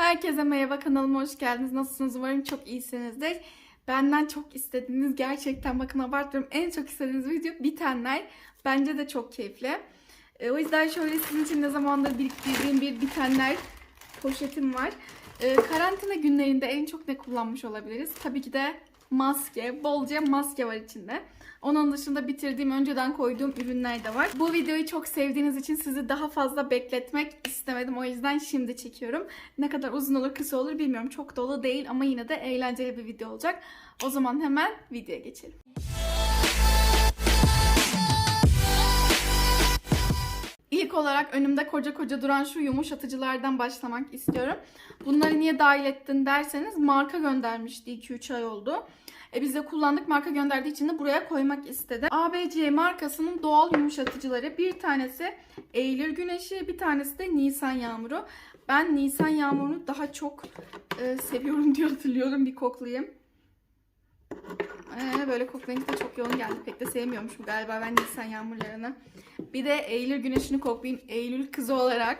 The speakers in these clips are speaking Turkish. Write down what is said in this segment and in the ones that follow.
Herkese merhaba kanalıma hoş geldiniz. Nasılsınız? Umarım çok iyisinizdir. Benden çok istediğiniz gerçekten bakın abartmıyorum en çok istediğiniz video bitenler. Bence de çok keyifli. E, o yüzden şöyle sizin için ne zamandır biriktirdiğim bir bitenler poşetim var. E, karantina günlerinde en çok ne kullanmış olabiliriz? Tabii ki de maske. Bolca maske var içinde. Onun dışında bitirdiğim, önceden koyduğum ürünler de var. Bu videoyu çok sevdiğiniz için sizi daha fazla bekletmek istemedim. O yüzden şimdi çekiyorum. Ne kadar uzun olur, kısa olur bilmiyorum. Çok dolu değil ama yine de eğlenceli bir video olacak. O zaman hemen videoya geçelim. İlk olarak önümde koca koca duran şu yumuşatıcılardan başlamak istiyorum. Bunları niye dahil ettin derseniz marka göndermişti 2-3 ay oldu. E biz de kullandık marka gönderdiği için de buraya koymak istedim. ABC markasının doğal yumuşatıcıları bir tanesi Eylül güneşi bir tanesi de Nisan yağmuru. Ben Nisan yağmurunu daha çok e, seviyorum diye hatırlıyorum. Bir koklayayım. Ee, böyle koklayınca da çok yoğun geldi. Pek de sevmiyormuşum galiba ben Nisan yağmurlarını. Bir de Eylül güneşini koklayayım. Eylül kızı olarak.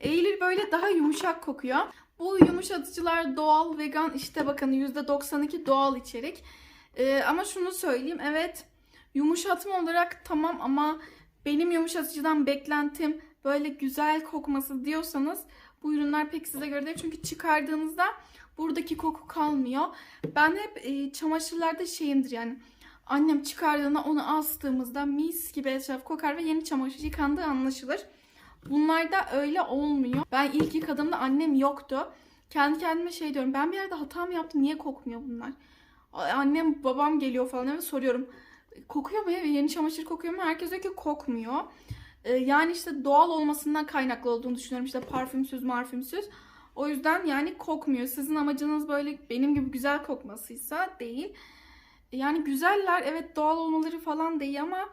Eylül böyle daha yumuşak kokuyor. Bu yumuşatıcılar doğal, vegan işte bakın %92 doğal içerik. Ee, ama şunu söyleyeyim evet yumuşatma olarak tamam ama benim yumuşatıcıdan beklentim böyle güzel kokması diyorsanız bu ürünler pek size göre değil. Çünkü çıkardığınızda buradaki koku kalmıyor. Ben hep e, çamaşırlarda şeyimdir yani annem çıkardığında onu astığımızda mis gibi etraf kokar ve yeni çamaşır yıkandığı anlaşılır. Bunlarda öyle olmuyor. Ben ilk yıkadığımda annem yoktu. Kendi kendime şey diyorum. Ben bir yerde hata mı yaptım? Niye kokmuyor bunlar? Annem babam geliyor falan ve soruyorum. Kokuyor mu? Yeni çamaşır kokuyor mu? Herkes diyor ki kokmuyor. Ee, yani işte doğal olmasından kaynaklı olduğunu düşünüyorum. İşte parfümsüz marfümsüz. O yüzden yani kokmuyor. Sizin amacınız böyle benim gibi güzel kokmasıysa değil. Yani güzeller evet doğal olmaları falan değil ama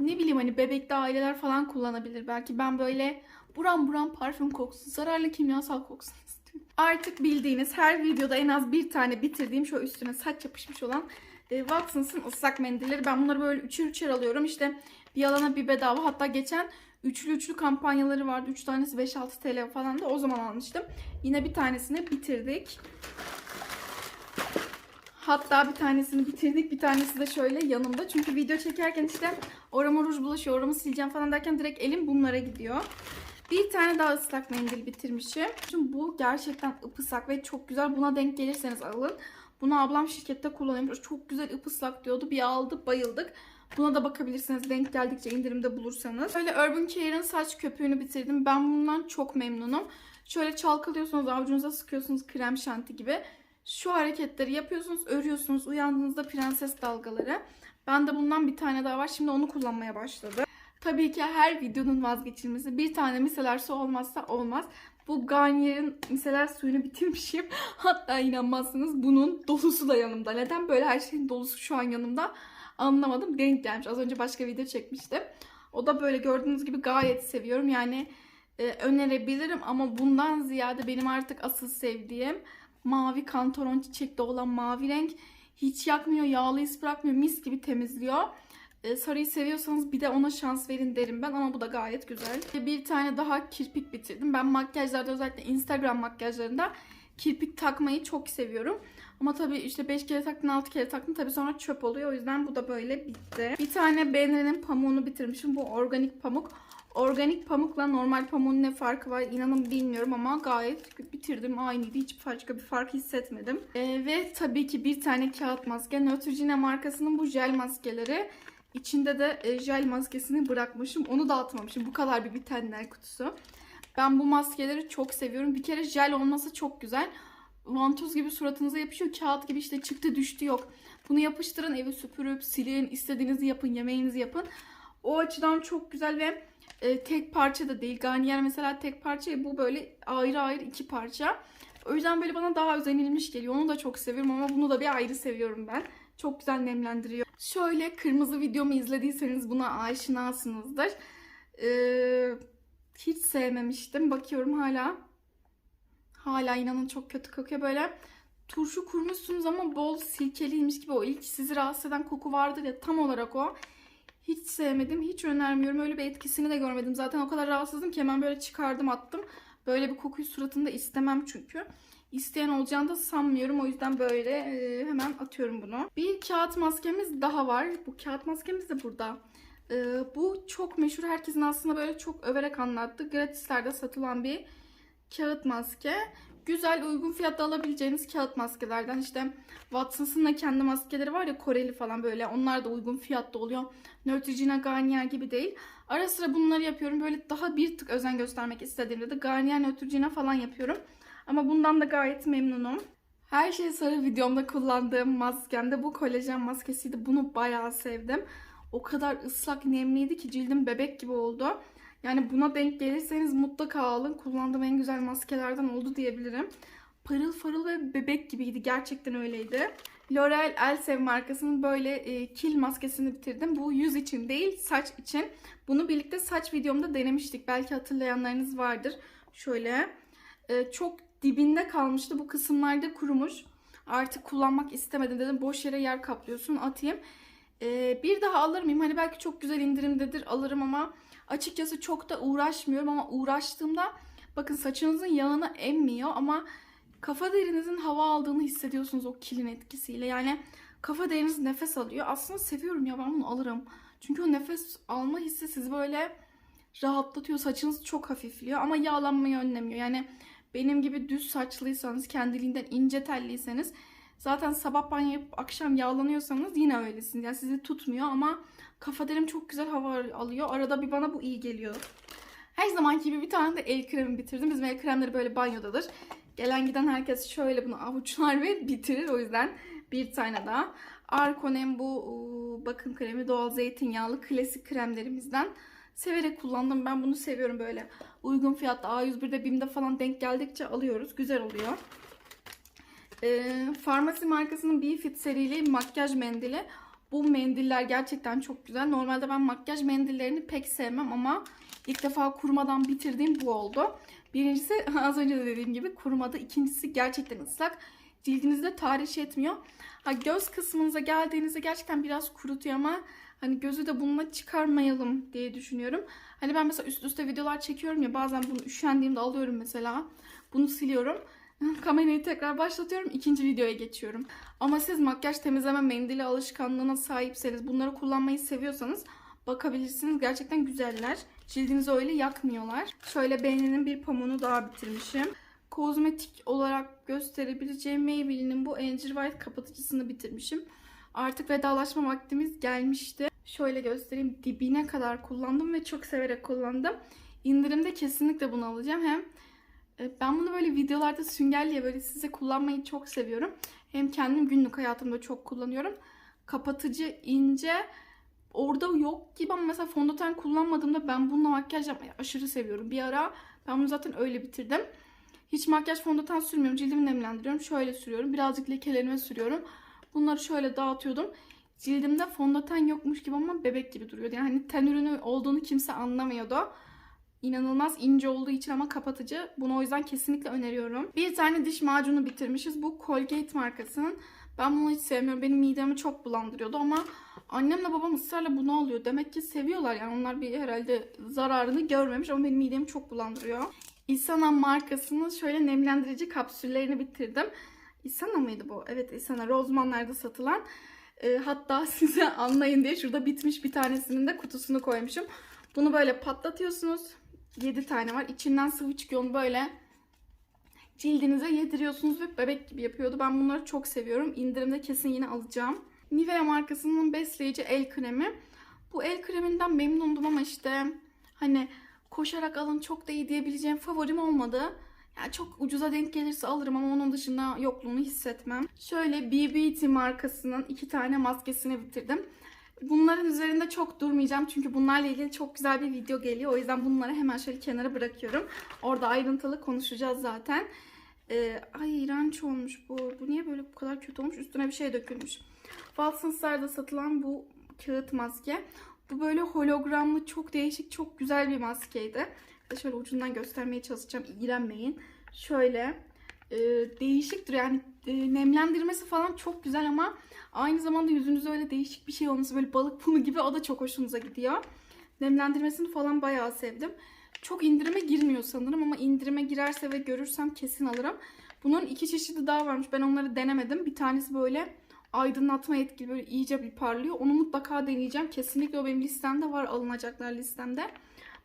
ne bileyim hani bebekli aileler falan kullanabilir. Belki ben böyle buram buram parfüm kokusu, zararlı kimyasal kokusu istiyorum. Artık bildiğiniz her videoda en az bir tane bitirdiğim şu üstüne saç yapışmış olan e, Watsons'ın ıslak mendilleri. Ben bunları böyle üçer üçer alıyorum. İşte bir alana bir bedava. Hatta geçen üçlü üçlü kampanyaları vardı. Üç tanesi 5-6 TL falan da o zaman almıştım. Yine bir tanesini bitirdik. Hatta bir tanesini bitirdik. Bir tanesi de şöyle yanımda. Çünkü video çekerken işte orama ruj bulaşıyor, oramı sileceğim falan derken direkt elim bunlara gidiyor. Bir tane daha ıslak mendil bitirmişim. Şimdi bu gerçekten ıpıslak ve çok güzel. Buna denk gelirseniz alın. Bunu ablam şirkette kullanıyormuş. Çok güzel ıpıslak diyordu. Bir aldı bayıldık. Buna da bakabilirsiniz denk geldikçe indirimde bulursanız. Böyle Urban Care'ın saç köpüğünü bitirdim. Ben bundan çok memnunum. Şöyle çalkalıyorsunuz avucunuza sıkıyorsunuz krem şanti gibi. Şu hareketleri yapıyorsunuz, örüyorsunuz. Uyandığınızda prenses dalgaları. Ben de bundan bir tane daha var. Şimdi onu kullanmaya başladım. Tabii ki her videonun vazgeçilmesi. Bir tane miseler su olmazsa olmaz. Bu Garnier'in miseler suyunu bitirmişim. Hatta inanmazsınız bunun dolusu da yanımda. Neden böyle her şeyin dolusu şu an yanımda anlamadım. Denk gelmiş. Az önce başka video çekmiştim. O da böyle gördüğünüz gibi gayet seviyorum. Yani e, önerebilirim ama bundan ziyade benim artık asıl sevdiğim mavi kantaron çiçekte olan mavi renk. Hiç yakmıyor, yağlı iz bırakmıyor, mis gibi temizliyor. Ee, sarıyı seviyorsanız bir de ona şans verin derim ben ama bu da gayet güzel. Bir tane daha kirpik bitirdim. Ben makyajlarda özellikle Instagram makyajlarında kirpik takmayı çok seviyorum. Ama tabii işte 5 kere taktın 6 kere taktın tabii sonra çöp oluyor. O yüzden bu da böyle bitti. Bir tane Benre'nin pamuğunu bitirmişim. Bu organik pamuk. Organik pamukla normal pamuğun ne farkı var inanın bilmiyorum ama gayet bitirdim. Aynıydı. Hiç başka bir fark hissetmedim. Ee, ve tabii ki bir tane kağıt maske. Neutrogena markasının bu jel maskeleri. İçinde de e, jel maskesini bırakmışım. Onu da atmamışım. Bu kadar bir bitenler kutusu. Ben bu maskeleri çok seviyorum. Bir kere jel olması çok güzel. Vantoz gibi suratınıza yapışıyor. Kağıt gibi işte çıktı düştü yok. Bunu yapıştırın evi süpürüp silin. istediğinizi yapın. Yemeğinizi yapın. O açıdan çok güzel ve e, tek parça da değil. Garnier mesela tek parça bu böyle ayrı ayrı iki parça. O yüzden böyle bana daha özenilmiş geliyor. Onu da çok seviyorum ama bunu da bir ayrı seviyorum ben. Çok güzel nemlendiriyor. Şöyle kırmızı videomu izlediyseniz buna aşinasınızdır. Ee, hiç sevmemiştim. Bakıyorum hala. Hala inanın çok kötü kokuyor. Böyle turşu kurmuşsunuz ama bol silkeliymiş gibi o ilk sizi rahatsız eden koku vardır ya tam olarak o. Hiç sevmedim, hiç önermiyorum. Öyle bir etkisini de görmedim. Zaten o kadar rahatsızdım ki hemen böyle çıkardım attım. Böyle bir kokuyu suratında istemem çünkü. İsteyen olacağını da sanmıyorum. O yüzden böyle e, hemen atıyorum bunu. Bir kağıt maskemiz daha var. Bu kağıt maskemiz de burada. E, bu çok meşhur. Herkesin aslında böyle çok överek anlattı. Gratislerde satılan bir kağıt maske. Güzel, uygun fiyatta alabileceğiniz kağıt maskelerden. İşte Watsons'ın da kendi maskeleri var ya Koreli falan böyle. Onlar da uygun fiyatta oluyor. Neutrogena, Garnier gibi değil. Ara sıra bunları yapıyorum. Böyle daha bir tık özen göstermek istediğimde de Garnier, Neutrogena falan yapıyorum. Ama bundan da gayet memnunum. Her şey sarı videomda kullandığım maskem de bu kolajen maskesiydi. Bunu bayağı sevdim. O kadar ıslak nemliydi ki cildim bebek gibi oldu. Yani buna denk gelirseniz mutlaka alın. Kullandığım en güzel maskelerden oldu diyebilirim. Parıl farıl ve bebek gibiydi. Gerçekten öyleydi. L'Oreal Elsev markasının böyle e, kil maskesini bitirdim. Bu yüz için değil saç için. Bunu birlikte saç videomda denemiştik. Belki hatırlayanlarınız vardır. Şöyle e, çok dibinde kalmıştı. Bu kısımlarda kurumuş. Artık kullanmak istemedim dedim. Boş yere yer kaplıyorsun atayım. E, bir daha alır mıyım? Hani belki çok güzel indirimdedir alırım ama açıkçası çok da uğraşmıyorum ama uğraştığımda bakın saçınızın yağını emmiyor ama kafa derinizin hava aldığını hissediyorsunuz o kilin etkisiyle. Yani kafa deriniz nefes alıyor. Aslında seviyorum ya ben bunu alırım. Çünkü o nefes alma hissi sizi böyle rahatlatıyor. Saçınız çok hafifliyor ama yağlanmayı önlemiyor. Yani benim gibi düz saçlıysanız, kendiliğinden ince telliyseniz zaten sabah banyo yapıp akşam yağlanıyorsanız yine öylesiniz. Yani sizi tutmuyor ama kafa derim çok güzel hava alıyor. Arada bir bana bu iyi geliyor. Her zamanki gibi bir tane de el kremi bitirdim. Bizim el kremleri böyle banyodadır. Gelen giden herkes şöyle bunu avuçlar ve bitirir. O yüzden bir tane daha. Arkonem bu bakım kremi doğal zeytinyağlı klasik kremlerimizden. Severek kullandım. Ben bunu seviyorum böyle. Uygun fiyatta A101'de BİM'de falan denk geldikçe alıyoruz. Güzel oluyor. Ee, Farmasi markasının Befit serili makyaj mendili. Bu mendiller gerçekten çok güzel. Normalde ben makyaj mendillerini pek sevmem ama ilk defa kurumadan bitirdiğim bu oldu. Birincisi az önce de dediğim gibi kurumadı. İkincisi gerçekten ıslak. Cildinizde tahriş etmiyor. Ha, göz kısmınıza geldiğinizde gerçekten biraz kurutuyor ama hani gözü de bununla çıkarmayalım diye düşünüyorum. Hani ben mesela üst üste videolar çekiyorum ya bazen bunu üşendiğimde alıyorum mesela. Bunu siliyorum. Kamerayı tekrar başlatıyorum. ikinci videoya geçiyorum. Ama siz makyaj temizleme mendili alışkanlığına sahipseniz, bunları kullanmayı seviyorsanız bakabilirsiniz. Gerçekten güzeller. Cildinizi öyle yakmıyorlar. Şöyle beğeninin bir pamuğunu daha bitirmişim. Kozmetik olarak gösterebileceğim Maybelline'in bu Angel White kapatıcısını bitirmişim. Artık vedalaşma vaktimiz gelmişti. Şöyle göstereyim. Dibine kadar kullandım ve çok severek kullandım. İndirimde kesinlikle bunu alacağım. Hem ben bunu böyle videolarda süngerliye böyle size kullanmayı çok seviyorum. Hem kendim günlük hayatımda çok kullanıyorum. Kapatıcı, ince, orada yok gibi ama mesela fondöten kullanmadığımda ben bununla makyaj yapmayı aşırı seviyorum. Bir ara ben bunu zaten öyle bitirdim. Hiç makyaj fondöten sürmüyorum. Cildimi nemlendiriyorum. Şöyle sürüyorum. Birazcık lekelerime sürüyorum. Bunları şöyle dağıtıyordum. Cildimde fondöten yokmuş gibi ama bebek gibi duruyordu. Yani hani ten ürünü olduğunu kimse anlamıyordu. İnanılmaz ince olduğu için ama kapatıcı. Bunu o yüzden kesinlikle öneriyorum. Bir tane diş macunu bitirmişiz. Bu Colgate markasının. Ben bunu hiç sevmiyorum. Benim midemi çok bulandırıyordu ama annemle babam ısrarla bunu alıyor. Demek ki seviyorlar yani onlar bir herhalde zararını görmemiş ama benim midemi çok bulandırıyor. Isana markasının şöyle nemlendirici kapsüllerini bitirdim. Isana mıydı bu? Evet Isana. Rozmanlarda satılan. E, hatta size anlayın diye şurada bitmiş bir tanesinin de kutusunu koymuşum. Bunu böyle patlatıyorsunuz. 7 tane var. İçinden sıvı çıkıyor. Böyle cildinize yediriyorsunuz ve bebek gibi yapıyordu. Ben bunları çok seviyorum. İndirimde kesin yine alacağım. Nivea markasının besleyici el kremi. Bu el kreminden memnundum ama işte hani koşarak alın çok da iyi diyebileceğim favorim olmadı. Yani çok ucuza denk gelirse alırım ama onun dışında yokluğunu hissetmem. Şöyle BBT markasının iki tane maskesini bitirdim. Bunların üzerinde çok durmayacağım çünkü bunlarla ilgili çok güzel bir video geliyor. O yüzden bunları hemen şöyle kenara bırakıyorum. Orada ayrıntılı konuşacağız zaten. Ee, ay iğrenç olmuş bu. Bu niye böyle bu kadar kötü olmuş? Üstüne bir şey dökülmüş. Watsons'larda satılan bu kağıt maske. Bu böyle hologramlı çok değişik çok güzel bir maskeydi. Şöyle ucundan göstermeye çalışacağım. İğrenmeyin. Şöyle e, değişiktir. Yani e, nemlendirmesi falan çok güzel ama aynı zamanda yüzünüzde öyle değişik bir şey olması böyle balık pumu gibi o da çok hoşunuza gidiyor. Nemlendirmesini falan bayağı sevdim. Çok indirime girmiyor sanırım ama indirime girerse ve görürsem kesin alırım. Bunun iki çeşidi daha varmış. Ben onları denemedim. Bir tanesi böyle aydınlatma etkili böyle iyice bir parlıyor. Onu mutlaka deneyeceğim. Kesinlikle o benim listemde var. Alınacaklar listemde.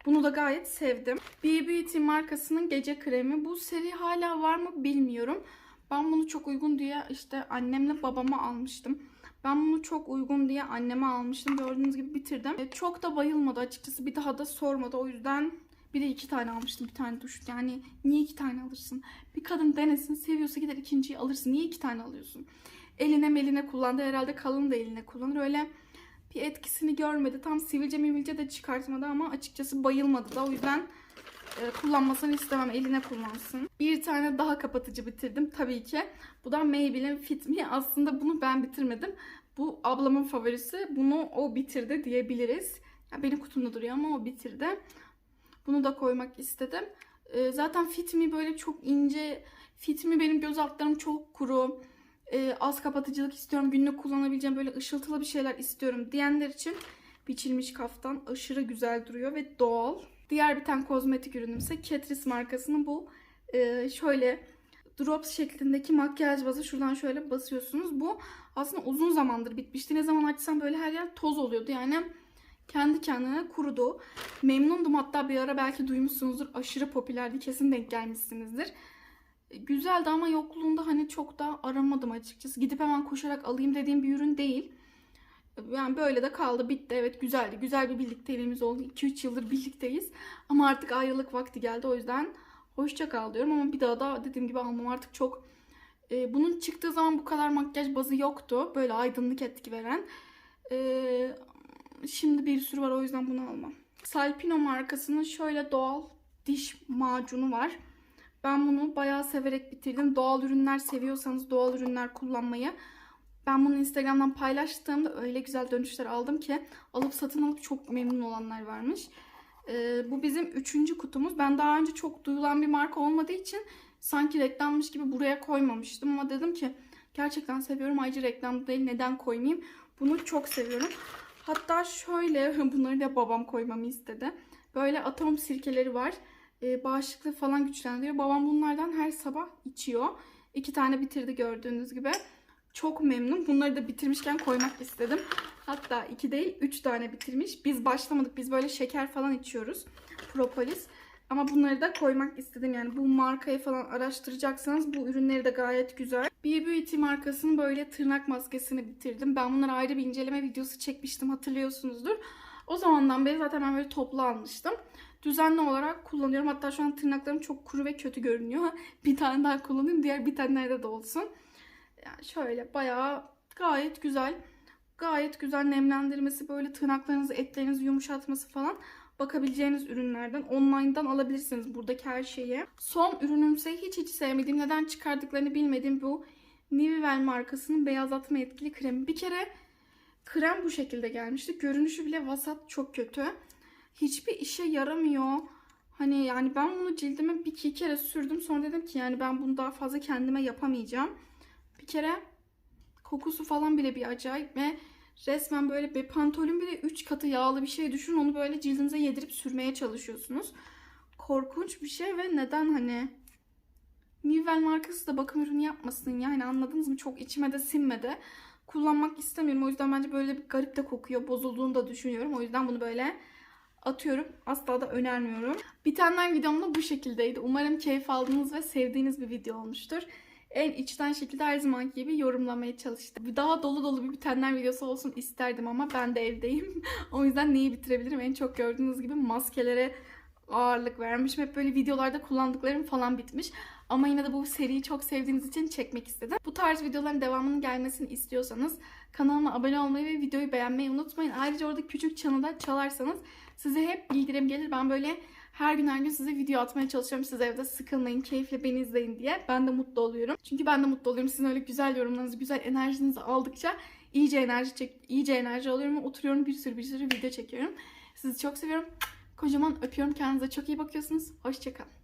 Bunu da gayet sevdim. B Beauty markasının gece kremi. Bu seri hala var mı bilmiyorum. Ben bunu çok uygun diye işte annemle babama almıştım. Ben bunu çok uygun diye anneme almıştım. Gördüğünüz gibi bitirdim. E, Çok da bayılmadı açıkçası. Bir daha da sormadı. O yüzden bir de iki tane almıştım. Bir tane duş. Yani niye iki tane alırsın? Bir kadın denesin. Seviyorsa gider ikinciyi alırsın. Niye iki tane alıyorsun? Eline meline kullandı. Herhalde kalın da eline kullanır. Öyle bir etkisini görmedi. Tam sivilce mivilce de çıkartmadı ama açıkçası bayılmadı da. O yüzden e, kullanmasını istemem. Eline kullansın. Bir tane daha kapatıcı bitirdim tabii ki. Bu da Maybelline Fit Me. Aslında bunu ben bitirmedim. Bu ablamın favorisi. Bunu o bitirdi diyebiliriz. Ya benim kutumda duruyor ama o bitirdi. Bunu da koymak istedim. E, zaten Fit Me böyle çok ince. Fit Me benim göz altlarım çok kuru. E, az kapatıcılık istiyorum. Günlük kullanabileceğim böyle ışıltılı bir şeyler istiyorum diyenler için biçilmiş kaftan aşırı güzel duruyor ve doğal. Diğer bir tane kozmetik ürünüm ise Catrice markasının bu e, şöyle drops şeklindeki makyaj bazı. Şuradan şöyle basıyorsunuz. Bu aslında uzun zamandır bitmişti. Ne zaman açsam böyle her yer toz oluyordu. Yani kendi kendine kurudu. Memnundum hatta bir ara belki duymuşsunuzdur. Aşırı popülerdi. Kesin denk gelmişsinizdir. Güzeldi ama yokluğunda hani çok da aramadım açıkçası. Gidip hemen koşarak alayım dediğim bir ürün değil. Yani böyle de kaldı bitti. Evet güzeldi. Güzel bir birlikteliğimiz oldu. 2-3 yıldır birlikteyiz. Ama artık ayrılık vakti geldi. O yüzden hoşça kal diyorum. Ama bir daha da dediğim gibi almam artık çok... e, bunun çıktığı zaman bu kadar makyaj bazı yoktu. Böyle aydınlık etki veren. E, şimdi bir sürü var o yüzden bunu almam. Salpino markasının şöyle doğal diş macunu var. Ben bunu bayağı severek bitirdim. Doğal ürünler seviyorsanız doğal ürünler kullanmayı. Ben bunu Instagram'dan paylaştığımda öyle güzel dönüşler aldım ki alıp satın alıp çok memnun olanlar varmış. Ee, bu bizim üçüncü kutumuz. Ben daha önce çok duyulan bir marka olmadığı için sanki reklammış gibi buraya koymamıştım. Ama dedim ki gerçekten seviyorum. Ayrıca reklam değil neden koymayayım. Bunu çok seviyorum. Hatta şöyle bunları da babam koymamı istedi. Böyle atom sirkeleri var. Ee, bağışıklığı falan güçlendiriyor. Babam bunlardan her sabah içiyor. İki tane bitirdi gördüğünüz gibi. Çok memnun. Bunları da bitirmişken koymak istedim. Hatta iki değil üç tane bitirmiş. Biz başlamadık. Biz böyle şeker falan içiyoruz. Propolis. Ama bunları da koymak istedim. Yani bu markayı falan araştıracaksanız bu ürünleri de gayet güzel. B Beauty markasının böyle tırnak maskesini bitirdim. Ben bunları ayrı bir inceleme videosu çekmiştim hatırlıyorsunuzdur. O zamandan beri zaten ben böyle toplu almıştım. Düzenli olarak kullanıyorum. Hatta şu an tırnaklarım çok kuru ve kötü görünüyor. Bir tane daha kullanayım. Diğer tane de olsun. Yani şöyle bayağı gayet güzel. Gayet güzel nemlendirmesi böyle tırnaklarınızı etlerinizi yumuşatması falan bakabileceğiniz ürünlerden. Online'dan alabilirsiniz buradaki her şeyi. Son ürünümse hiç hiç sevmediğim neden çıkardıklarını bilmediğim bu Nivivel markasının beyazlatma etkili kremi. Bir kere krem bu şekilde gelmişti. Görünüşü bile vasat çok kötü. Hiçbir işe yaramıyor. Hani yani ben bunu cildime bir iki kere sürdüm. Sonra dedim ki yani ben bunu daha fazla kendime yapamayacağım. Bir kere kokusu falan bile bir acayip ve resmen böyle bir pantolon bile 3 katı yağlı bir şey düşün. Onu böyle cildinize yedirip sürmeye çalışıyorsunuz. Korkunç bir şey ve neden hani Nivel markası da bakım ürünü yapmasın yani anladınız mı? Çok içime de sinmedi. Kullanmak istemiyorum. O yüzden bence böyle bir garip de kokuyor. Bozulduğunu da düşünüyorum. O yüzden bunu böyle atıyorum. Asla da önermiyorum. Bitenler videom da bu şekildeydi. Umarım keyif aldığınız ve sevdiğiniz bir video olmuştur. En içten şekilde her zamanki gibi yorumlamaya çalıştım. Daha dolu dolu bir bitenler videosu olsun isterdim ama ben de evdeyim. o yüzden neyi bitirebilirim? En çok gördüğünüz gibi maskelere ağırlık vermişim. Hep böyle videolarda kullandıklarım falan bitmiş. Ama yine de bu seriyi çok sevdiğiniz için çekmek istedim. Bu tarz videoların devamının gelmesini istiyorsanız kanalıma abone olmayı ve videoyu beğenmeyi unutmayın. Ayrıca orada küçük çanı çalarsanız size hep bildirim gelir. Ben böyle her gün her gün size video atmaya çalışıyorum. Siz evde sıkılmayın, keyifle beni izleyin diye. Ben de mutlu oluyorum. Çünkü ben de mutlu oluyorum. Sizin öyle güzel yorumlarınızı, güzel enerjinizi aldıkça iyice enerji çek, iyice enerji alıyorum oturuyorum bir sürü bir sürü video çekiyorum. Sizi çok seviyorum. Kocaman öpüyorum. Kendinize çok iyi bakıyorsunuz. Hoşçakalın.